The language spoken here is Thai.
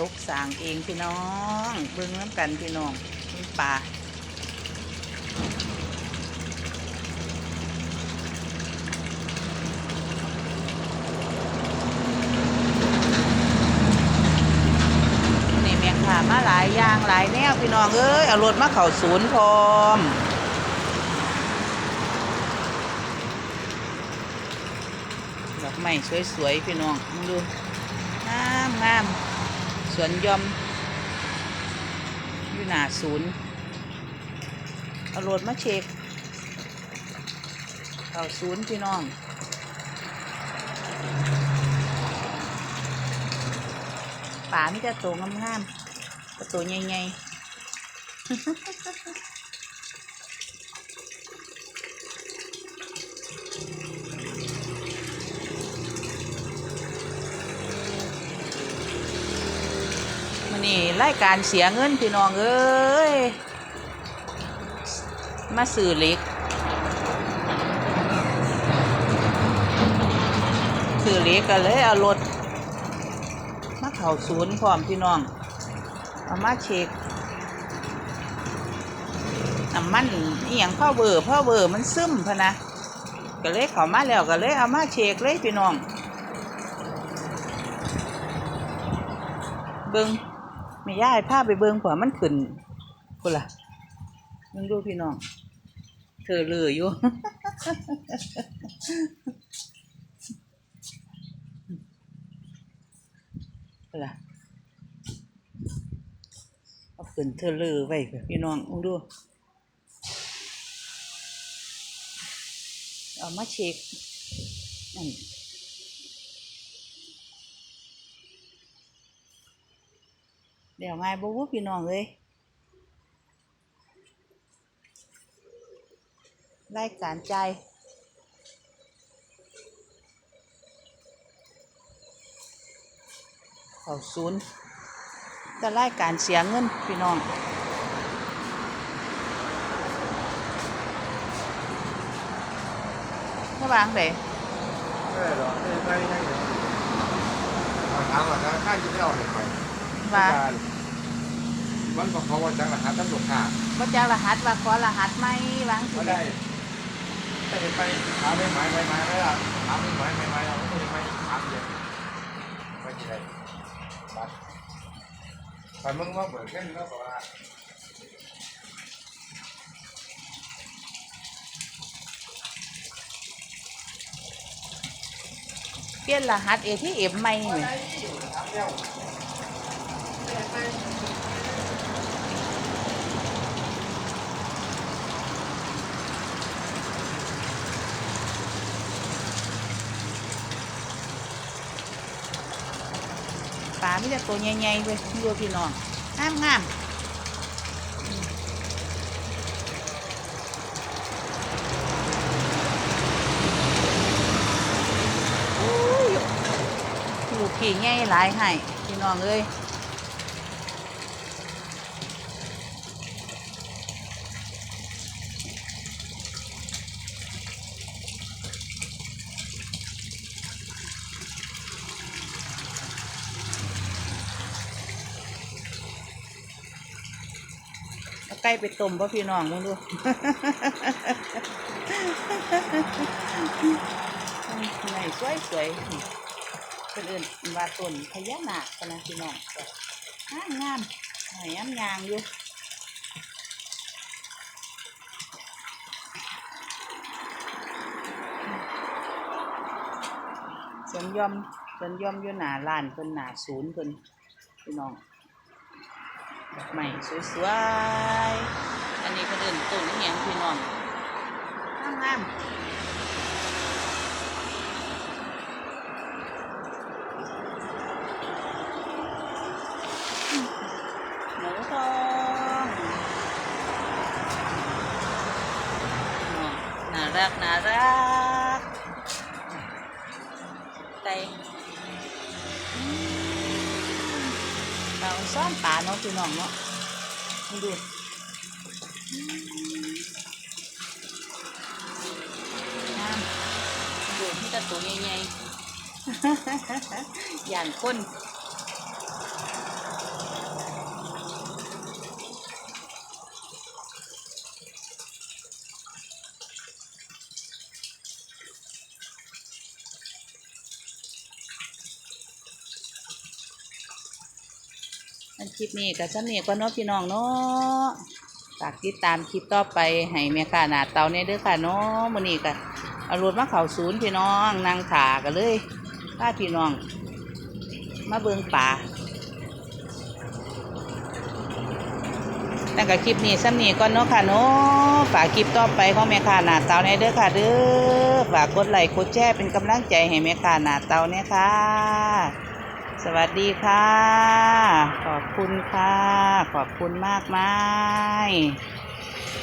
ตกสางเองพี่น้อง เบิ่งน้ำกันพี่น้องเบิ่งปลานี่แมงค่ะมาหลายอย่างหลายแนวพี่น้องเอ้ยเอารถมาเข้าศูนย์พร้อมดอกไม้สวยๆพี่น้องมึงดูงามงาม วนหยอมอยู่หนาศูนย์เอารถมาเช็คเข้าศูนย์พี่น้องป่ามิจะโตงามๆแต่ตัวใหญ่ๆ นี่รายการเสียเงินพี่น้องเอ้ย มาสื่อเล็กสื่อเล็กก็เลยเอารถมาเข่าศูนย์พร้อมพี่น้อง เอามาเช็คน้ำมันเอียงพ่อเบอร์พ่อเบอร์มันซึมพะนะก็เลยเขามาแล้วก็เลยเอามาเช็คเลยพี่น้องเบิง ไม่ย่ายพาไปเบิงผัวมันขึ้นพุ่นล่ะมึงดูพี่น้อง เธอเลืออยู่อะไรเอาขึ้นเธอเลือไว้พี่น้องมึงดู เอามาเช็คนั่น เดี๋ยวไงบ่วู้พี่น้องเลยรายการใจเขาศูนย์จะรายการเสียเงินพี่น้องระวางเดไม่ได้หรอกไม่ได้ไม่ได้เอาถามว่าธนาคารจะได้เอาเห็นไหม ว่ามันบอกเขาว่าจังรหัสตำรวจค่ะว่าจะรหัสว่าขอรหัสไหมวางสิไม่ได้แต่เห็นไปถามไม่หมายไม่หมายไม่ละถามไม่หมายไม่หมายเราไม่ได้ไม่ถามเดียวไม่ใช่บัตรแต่มึงว่าเบิกเงินแล้วบอกว่าเปลี่ยนรหัสเอที่เอฟใหม่นี่ได้อยู่ถามเดียว ปลาไม่แต่ตัวใหญ่ๆเลยดูพี่น้องงามงามอู้ยลูกขี่ง่ายหลายให้พี่น้องเอ้ย ไก่ไปต้มป่ะพี่น้องมึงดูไหนสวยสวยๆเป็นอื่นว่าต้นพญานาคนะพี่น้องงามงามหอยยำยางอยู่สวนยอมสวนยอมอยู่หน้าร้านเพิ่นหน้าศูนย์เพิ่นพี่น้อง ดอกไม้สวยๆ อันนี้เพิ่นเอิ้นต้นอีหยังพี่น้องงามงามๆหมูทองน่ารักน่ารักไก่ เราซ่อนปลาเนาะพี่น้องเนาะดูอืมงามมาดูที่ตะตัวใหญ่ๆอย่างก้น คลิปนี้ก็จะมีก็เนาะพี่น้องเนาะฝากติดตามคลิปต่อไปให้แม่ค้าหนาเตาเนี่ยเด้อค่ะเนาะมื้อนี้ก็เอารถมาเข้าศูนย์พี่น้องนั่งขากันเลยพาพี่น้อง มาเบิงป่าตั้งแต่คลิปนี้ซ้ำนี้ก่อนเนาะค่ะเนาะฝากคลิปต่อไปของแม่ค้าหนาเตาเนี่ยเด้อค่ะเด้อฝากกดไลค์กดแชร์เป็นกำลังใจให้แม่ค้าหนาเตาเนี่ยค่ะ สวัสดีค่ะ ขอบคุณค่ะ ขอบคุณมากมาย